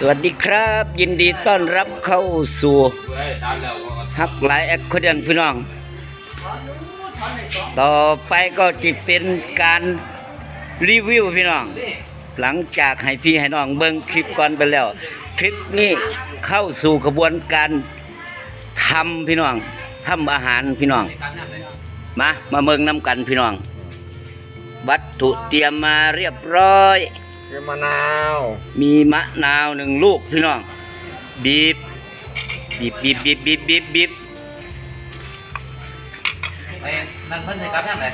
สวัสดีครับ ยินดีต้อนรับเข้าสู่ฮักหลายแอคคอเดียนพี่น้อง ต่อไปก็จะเป็นการรีวิวพี่น้อง หลังจากให้พี่ให้น้องเบิ่งคลิปก่อนไปแล้ว คลิปนี้เข้าสู่กระบวนการทำพี่น้องทำอาหารพี่น้อง มามาเมืองน้ำกันพี่น้อง วัตถุเตรียมมาเรียบร้อย คือมะนาวมีมะนาวหนึ่งลูกพี่น้องบีบบีบบีบบีบบีบบีบบีบไปนั่นเพิ่นจะกลับยังไง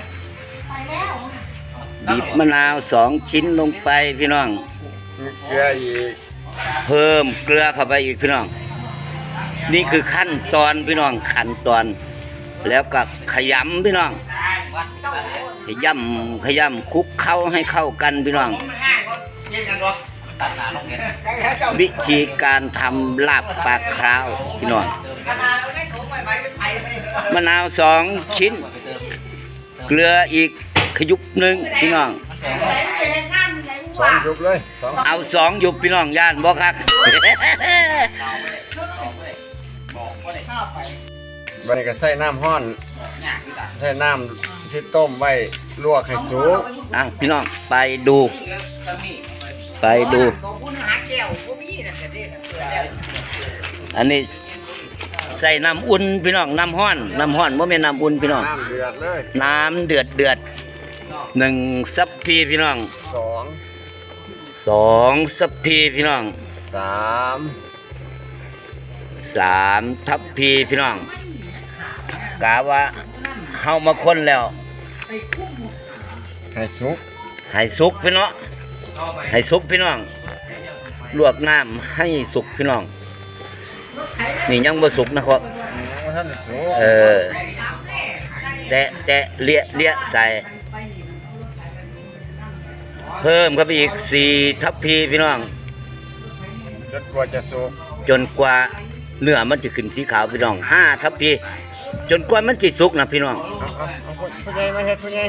บีบมะนาวสองชิ้นลงไปพี่น้องมีเกลืออีกเพิ่มเกลือเข้าไปอีกพี่น้อง นี่คือขั้นตอนพี่น้องขั้นตอน แล้วก็ขยำพี่น้อง ขยำขยำคุกเข้าให้เข้ากันพี่น้อง วิธีการทำลาบปลาคราวพี่น้องมะนาวสองชิ้น เกลืออีกขยุบหนึ่งพี่น้องสองยุบเลยเอาสองหยุบพี่น้องย่านบ่คักบันนี้ก็ใส่น้ำห้อน ใส่น้ำที่ต้มไว้ลวกให้สุกอะพี่น้องไปดู ไปดู อันนี้ใส่น้ำอุ่นพี่น้องน้ำห้อนน้ำห้อนบ่แม่นน้ำอุ่นพี่น้อง น้ำเดือดเลยน้ำเดือดเดือดหนึ่งซับพีพี่น้องสองสองซับพีพี่น้องสามสามทับพีพี่น้องกาว่า เฮามาคนแล้ว ให้สุกให้สุกพี่น้องให้สุกพี่น้อง ลวกน้ำให้สุกพี่น้อง นี่ยังบ่สุกนะครับว่าท่านได้สุกเออ แตะแตะเลียเลียใส่ เพิ่มเข้าไปอีกสี่ทัพพีพี่น้อง จนกว่าจะสุก จนกว่าเนื้อมันจะขึ้นสีขาวพี่น้องห้าทัพพี จนกว่ามันจะสุกนะพี่น้องเอาเอาเอาผู้ใหญ่มาเฮ็ดผู้ใหญ่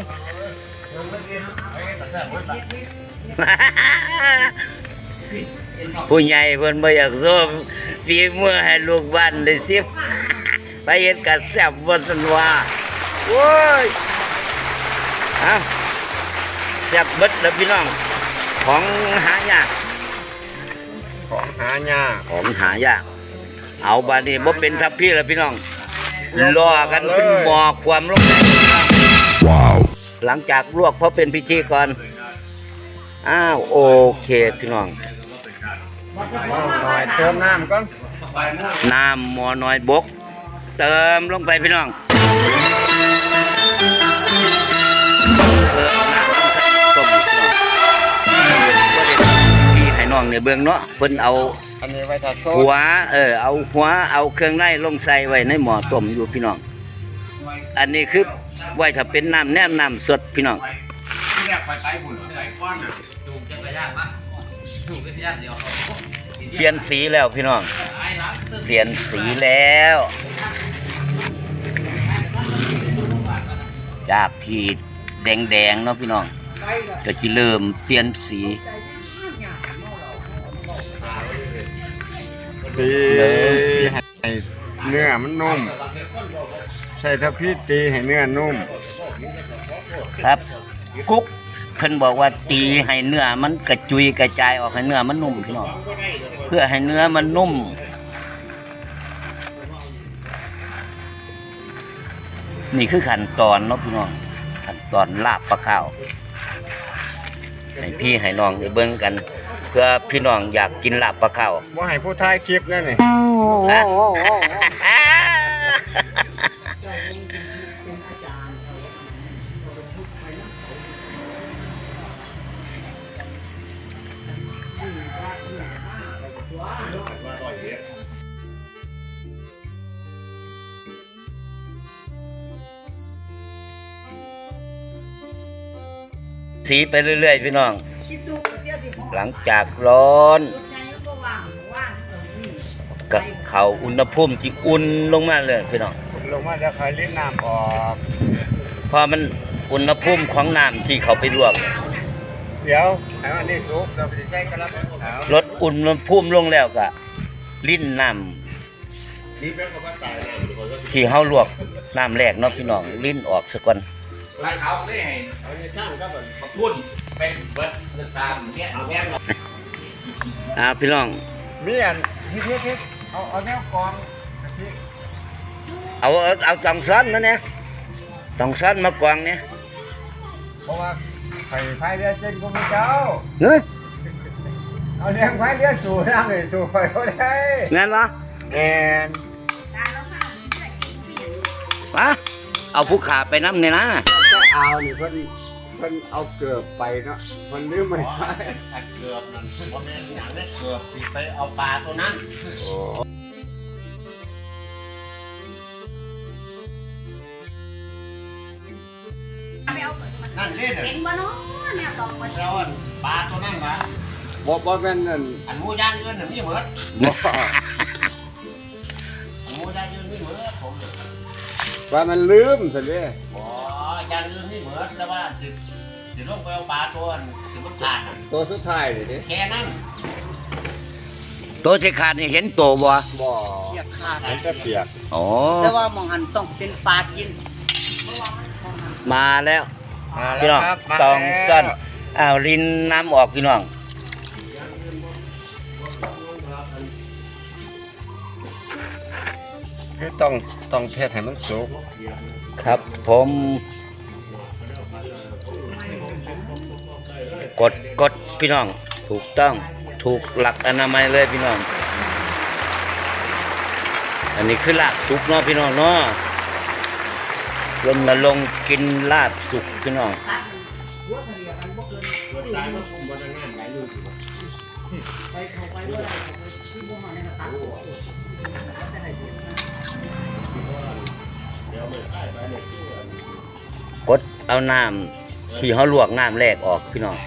ผู้ใหญ่เพิ่นบ่อยากโซ่ฝีมือให้ลูกบ้านได้สิบไปเฮ็ดกะแซบบ่ซั่นว่าโอ้ยเอ้าแซบเบิดแล้วพี่น้อง ของหายากของหายากของหายากเอาบาดนี้บ่เป็นทัพพี่แล้วพี่น้อง รอกันเป็นหมอความลงไปหลังจากลวกเพราะเป็นพิธีก่อน อ้าวโอเคพี่น้องเอาหน่อยเติมน้ำก่อนน้ำหมอน้อยบก เติมลงไปพี่น้องเติมน้ำลงไปต้มพี่น้องบ่ได้พี่ให้น้องเนี่ยเบิ่งเนาะเพิ่นเอา อันนี้ไว้ถ้าโซ่หัว เออ เอาหัว เอาเครื่องในลงใส่ไว้ในหม้อต้มอยู่พี่น้อง อันนี้คือไว้ถ้าเป็นน้ำแนมน้ำสดพี่น้อง ที่แรกไปใช้บุญใช้ก้อนจูงจักรยานมาจูจักรยานเดียวเปลี่ยนสีแล้วพี่น้อง เปลี่ยนสีแล้ว จากที่แดงๆเนาะพี่น้อง ก็จะเริ่มเปลี่ยนสี ตีให้เนื้อมันนุ่ม ใส่ทัพพี่ตีให้เนื้อนุ่ม ครับกุ๊กเพิ่นบอกว่าตีให้เนื้อมันกระจุยกระจายออกให้เนื้อมันนุ่มพี่น้องเพื่อให้เนื้อมันนุ่มนี่คือขั้นตอนเนาะพี่น้องขั้นตอนลาบปลาข้าวให้พี่ให้น้องได้เบิ่งกัน พื่อพี่น้องอยากกินลาบปลาข้าวว่าให้ผู้ท้ายคลิปนั่นนี่นะสีไปเรื่อยๆพี่น้อง หลังจากร้อนกับเขาอุณหภูมิที่อุ่นลงมาเลยพี่น้องลงมาจะคอยลิ้นน้ำออกพอมันอุณหภูมิของน้ำที่เขาไปลวกเดี๋ยวให้อันนี้สุกเราไปใส่กระลับเอารถอุ่นมันพุ่มลงแล้วก็ลิ้นน้ำที่เฮาลวกน้ำแรกเนาะพี่น้องลิ้นออกซะก่อนลายเขาไม่ให้เอาในช่างก็แบบพุ่น เป็นเบิร์ดเดือดตามเนี่ยเอาแง่อ่าพี่น้องมีอันพี่พี่พี่เอาเอาแนวกองกะทิเอาเอาเอาจองซ้อนมาเนี่ยจองซ้อนมากวางเนี่ยเพราะว่าไข่ไฟเรือเจนกูมีเจ้าเฮ้ยเอาเลี้ยงไฟเรือสู่น้ำเลยสู่ไฟเขาได้งั้นวะแอนวะเอาผู้ขาไปน้ำเนี่ยนะจะเอานี่เพิ่น เพิ่นเอาเกือบไปเนาะเพิ่นลืมไม่ได้เกือบนั่นเพราะแม่หนังเนี่ยเกือบสิไปเอาปลาตัวนั้นโอ้นั่นนี่เห็นบ่เนาะเนี่ยตอกบ่เราอันปลาตัวนั้นนะบ่บ่แม่นนั่นอันหมูย่างเงินน่ะมีเหมือนบ่อันหมูย่างเงินมีเหมือนผมเลยว่ามันลืมซะเด้ อ๋อย่างเงินมีเหมือนแต่ว่าสิสิลงไปเอาปลาตัวนั้นสิมันขาดน่ะตัวสุดท้ายนี่เด้แค่นั้นตัวที่ขาดนี่เห็นตัวบ่บ่เสียบขาดอันแต่เปียกอ๋อแต่ว่าหมองหันต้องเป็นปลากินมาแล้วมาพี่น้องครับมาตองแล้วซ้อนอ้าวลิ้นน้ำออกพี่น้องคือต้องต้องเทศให้มันสุกครับผม กดกดพี่น้อง ถูกต้องถูกหลักอนามัยเลยพี่น้อง อันนี้คือลาบสุกเนาะพี่น้องเนาะรณรงค์กินลาบสุกพี่น้องกดเอาน้ำที่เขาลวกน้ำแรกออกพี่น้อง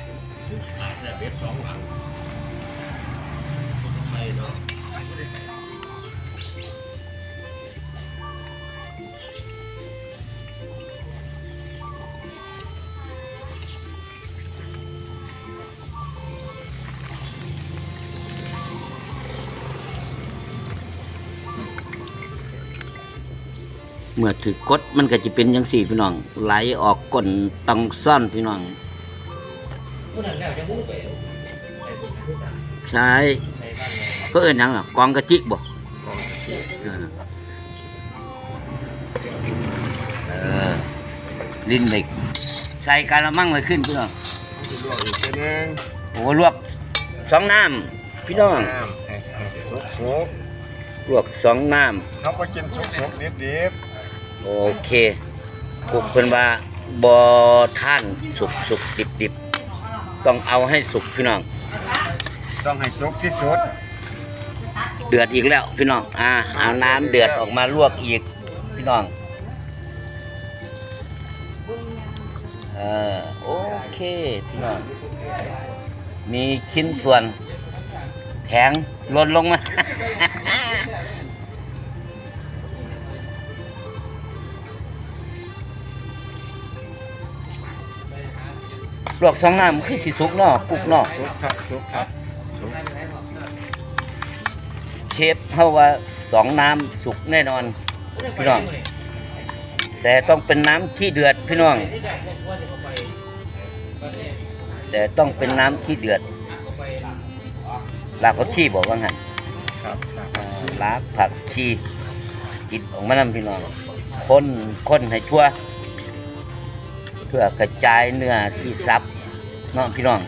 เมื่อถือกดมันก็จะเป็นยังสี่พี่น้อง ไหลออกก้นตังซ่อนพี่น้อง ใช่ก็เอินหยังอะกองกระจิกบ่เออเออลิ้นเหล็กใส่กะละมังไว้ขึ้นพี่น้องลวกอีกทีนึงโอ้ลวกสองน้ำพี่น้องน้ำให้ให้สุกสุกลวกสองน้เขาก็กินสุกสุกดิบดิบำ โอเคพวกเพิ่นว่าบอท่านสุกสุกดิบดิบต้องเอาให้สุกพี่น้องๆต้องให้สุกที่สุด เดือดอีกแล้วพี่น้อง อ่าเอาน้ำเดือดออกมาลวกอีกพี่น้อง เออโอเคพี่น้อง มีชิ้นส่วนแข็งหล่นลงมา ลวกสองน้ำคือสิสุกเนาะกุกเนาะสุกครับสุกครับสุกเชฟเฮาว่าสองน้ำสุกแน่นอนพี่น้อง แต่ต้องเป็นน้ำที่เดือดพี่น้อง แต่ต้องเป็นน้ำที่เดือดลากผักชีบอกว่างั้นครับครับอ่าลากผักชีกิดออกมานำพี่น้องคนคนให้ทั่ว เพื่อกระจายเนื้อที่ซับเน้องพี่น้อง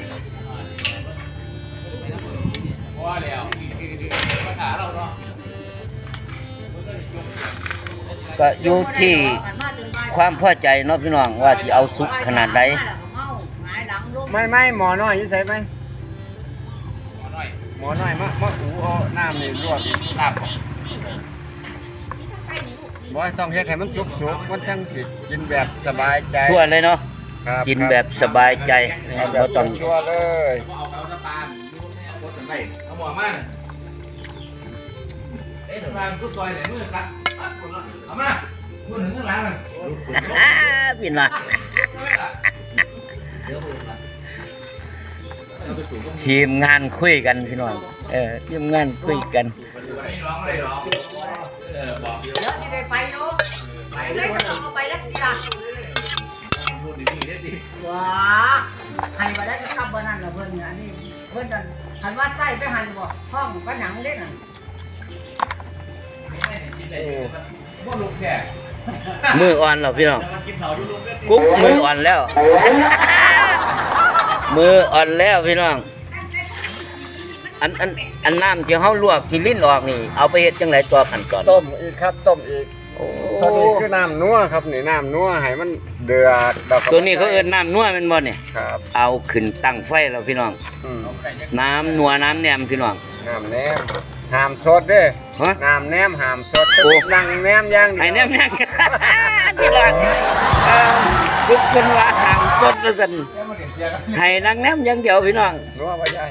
ก็อยู่ที่ความพอใจเนาะพี่น้องว่าสิเอาสุกขนาดใดไม่ไม่หมอน้อยยิ่ใส่ไหมหน่อยหมอน้อยมามาอูเอาน้ำนี่ลวกลา บบ่ต้องเฮ็ดให้มันสุกสุกๆมันจังสิกินแบบสบายใจทั่วเลยเนาะครับกินแบบสบายใจเอาแบบ่บต้องชั่วๆเลยเอาเอาสะพานดูเนี่ยรถกันไปเอาหมวกมาเอ๊ะสะพานก็ซอยไหนมือครับเอามามือหนึ่งข้างหลังเลยพี่น้องทีมงานคุยกันพี่น้องเออทีมงานคุยกัน เดี๋ยวสิได้ไปเนาะไปเลยก็ต้องเอาไปแล้วทีละว้าให้มาได้ก็ทำบ่นั่นน่ะเพิ่นอันนี้เพิ่นนั่นคันว่าใส่ไปหันบ่ห้องก็หนังเด้น่ะมืออ่อนแล้วพี่น้องกุ๊กมืออ่อนแล้ว มืออ่อนแล้วพี่น้อง อันอันอันน้ำที่เฮาลวกที่ลิ้นออกนี่ เอาไปเฮ็ดจังไดตัวขั้นตอนต้มอีกครับต้มอีกโอ้ตัวนี้คือน้ำนัวครับนี่น้ำนัวให้มันเดือดแล้วก็ตัวนี้เขาเอิ้นน้ำนัวแม่นบ่เนี่ยครับเอาขึ้นตั้งไฟแล้วพี่น้องอืมน้ำนัวน้ำแหนมพี่น้องน้ำแหนมหามสดเด้ฮะน้ำแหนมหามสดโอ้นั่งแหนมอย่างเดียวไอ้แหนมยังพี่น้องเอ่อกุ๊กเป็นว่าหางสดว่าซั่นให้นางแหนมอย่างเดียวพี่น้องนัวบ่ยาย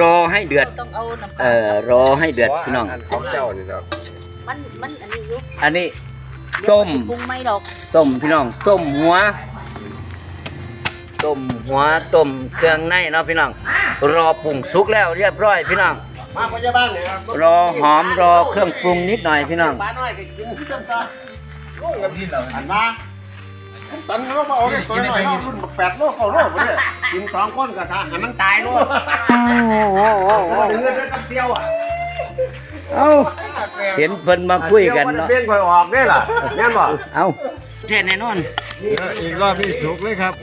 รอให้เดือด ต้องเอาน้ำเอ่อรอให้เดือดพี่น้องอันของเจ้านี่ดอกมันมันอันนี้อยู่อันนี้ ต้มปรุงไม่ดอกต้มพี่น้องต้มหัวต้มหัวต้มเครื่องในเนาะพี่น้อง รอปรุงสุกแล้วเรียบร้อยพี่น้อง มาพยาบาลเลยครับรอหอมรอเครื่องปรุงนิดหน่อยพี่น้องบ้านน้อยก็กินคือจังซะลูกกับดินเหรออันมา ตันเขาบอกเอาเลยตัวน้อยเอารุ่นแปดโลเก้าโลบ่เนี่ยกินสองคนก็ซะให้มันตายโลดเงินได้กับเดียวอะเอ้าเห็นเพิ่นมาคุยกันเนาะเบี้ยงค่อยออกได้ล่ะแม่นบ่เอ้าแท้แน่นอนอีกรอบนี้สุกเลยครับ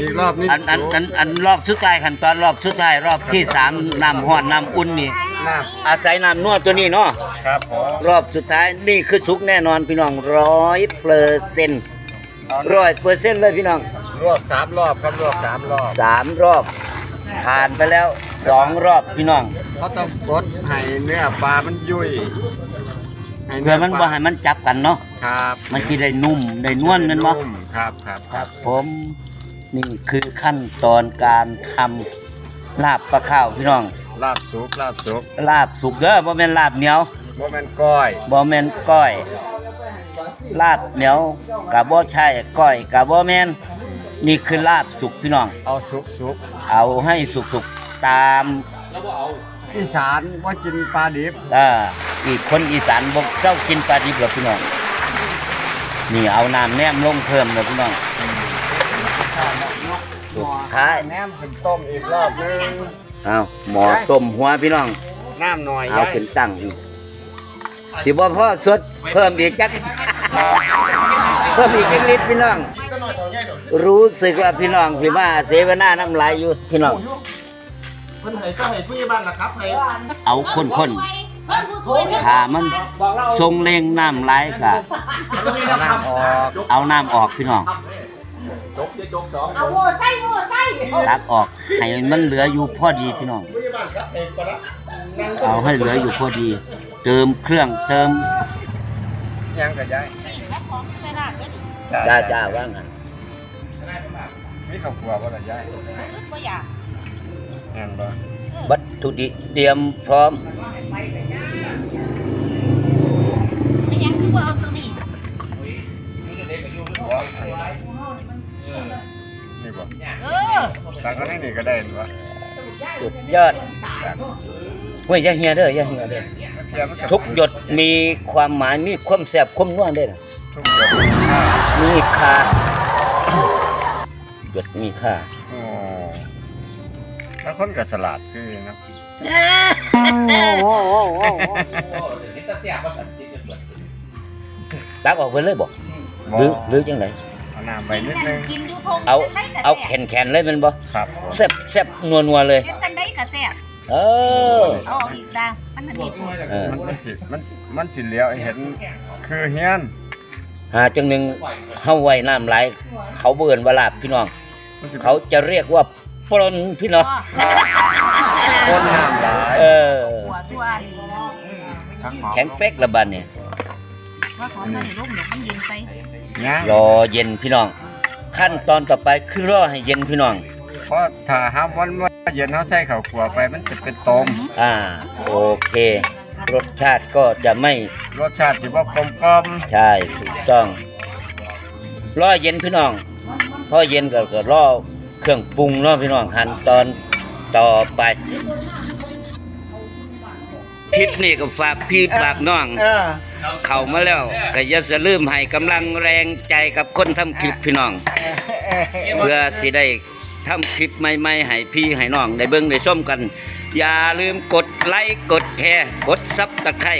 อีกรอบนี้อันอันอันอันรอบสุดท้ายขั้นตอนรอบสุดท้ายรอบที่สามน้ำห้อนน้ำอุ่นนี่น้อาศัยน้ำนวดตัวนี้เนาะำครับผมรอบสุดท้ายนี่คือสุกแน่นอนพี่น้องร้อยเปอร์เซ็นต์ ร้อยเปอร์เซ็นต์เลยพี่น้องรอบสามรอบครับรอบสามรอบสามรอบ ผ่านไปแล้วสองรอบพี่น้องเขาต้องกดให้เนื้อปลามันยุ่ยให้เพื่อมันบ่ให้มันจับกันเนาะครับมันสิได้นุ่มได้นวลแม่นบ่นุ่มครับครับครับผมนี่คือขั้นตอนการทำลาบปลาข้าวพี่น้อง ลาบสุกลาบสุกลาบสุกเด้อบ่แม่นลาบเหนียว บ่แม่นก้อยบ่แม่นก้อย ลาบเหนียวก็บ่ใช่ก้อยก็บ่แม่นนี่คือลาบสุกพี่น้อง เอาสุกสุกเอาให้สุกๆตามอีสานว่ากินปลาดิบอ่าอีกคนอีสานบ่เจ้ากินปลาดิบหรอกพี่น้องนี่เอาน้ำแนมลงเพิ่มเลยพี่น้องสุดท้ายแหนมเป็นต้มอีกรอบนึงเอาหมอต้มหัวพี่น้องน้ำหน่อยเอาขึ้นตั้งอีกสิบ่พอสดเพิ่มอีกจัก เพิ่มอีกจักลิตรพี่น้อง รู้สึกว่าพี่น้องสิมาเสวนาน้ำลายอยู่พี่น้องเพิ่นให้เจ้าให้ผู้ใหญ่บ้านล่ะครับให้เอาคนคนๆถ้ามันทรงเลงน้ำลายก็เอาน้ำออกเอาน้ำออกพี่น้อง เอาโว้ใส่โว้ใส่ตักออกให้มันเหลืออยู่พอดีพี่น้อง ผู้ใหญ่บ้านครับให้ปลาเอาให้เหลืออยู่พอดี เติมเครื่องเติม ยังก็ย้ายจ้าจ้าว่างั้นมีข้าวคั่วบ่ล่ะย้ายบ่อยากแม่นบ่วัตถุดิบเตรียมพร้อมไม่ยังคือว่าเอาตัวนี้นี่บ่เออตักอันนี้นี่ก็ได้บ่สุดยอด เว้ยอย่าเฮียเด้ออย่าเฮียเด้อเทียมมันทุกหยดมีความหมายมีความแซ่บความนัวเด้อทุกอย่างข้าวมีค่าหยดมีค่าโอ้แล้วคนก็สลัดคือนะตักออกไปเลยบ่หรือหรือจังไดเอาน้ำไปนิดนึงกินอยู่พงเอาเอาแข็งๆเลยแมันบ่ครับผมแซ่บแซ่บนัวๆเลย เฮ็ดจังได๋ก็แซ่บเออ เอาอีกดังมันอันนี้เออ มันมันสิมันมันสิเหลียวให้เห็น คือเฮียนหาจังหนึ่งเฮาไว้น้ำไหลายเขาเบิ่นว่าลาบพี่น้อง มันสิเขาจะเรียกว่าปลนพี่น้อง คนน้ำหลายเออ หัวตัวนี้นะทั้งหอมแข็งเป๊กละบัดเนี่ยว่าของมันลูกเดี๋ยวมันเย็นไป ย่างรอเย็นพี่น้อง ขั้นตอนต่อไปคือรอให้เย็นพี่น้อง เพราะถ้าหาวันว่าเย็นเฮาใส่ข้าวคั่วไปมันจะเป็นต้มอ่าโอเค รสชาติก็จะไม่รสชาติสิบ่กลมกล่อมใช่ถูกต้องรอเย็นพี่น้องพอเย็นก็ก็รอเครื่องปรุงเนาะพี่น้องขั้นตอนต่อไปคลิปนี้ก็ฝากพี่ฝากน้องเออเข้ามาแล้วก็อย่าสลืมให้กำลังแรงใจกับคนทำคลิปพี่น้อง เพื่อสิได้ ทำคลิปใหม่ๆให้พี่ให้น้องได้เบิ่งได้ชมกัน อย่าลืมกดไลค์กดแชร์กดซับตะไคร้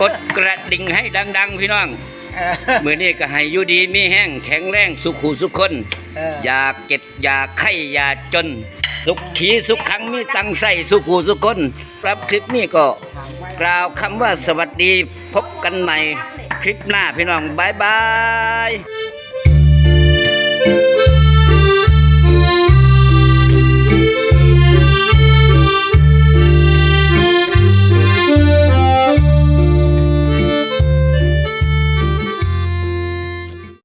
กดกระดิ่งให้ดัง ๆ พี่น้องเออมื้อนี้ก็ให้อยู่ดีมีแห้งแข็งแรงสุขุสุขคนเอออย่าเก็บอย่าไข้อย่าจน สุขขีสุขขังมีตังใส่สุขหูสุขคนครับคลิปนี้ก็กล่าวคำว่าสวัสดีพบกันใหม่คลิปหน้าพี่น้องบายบาย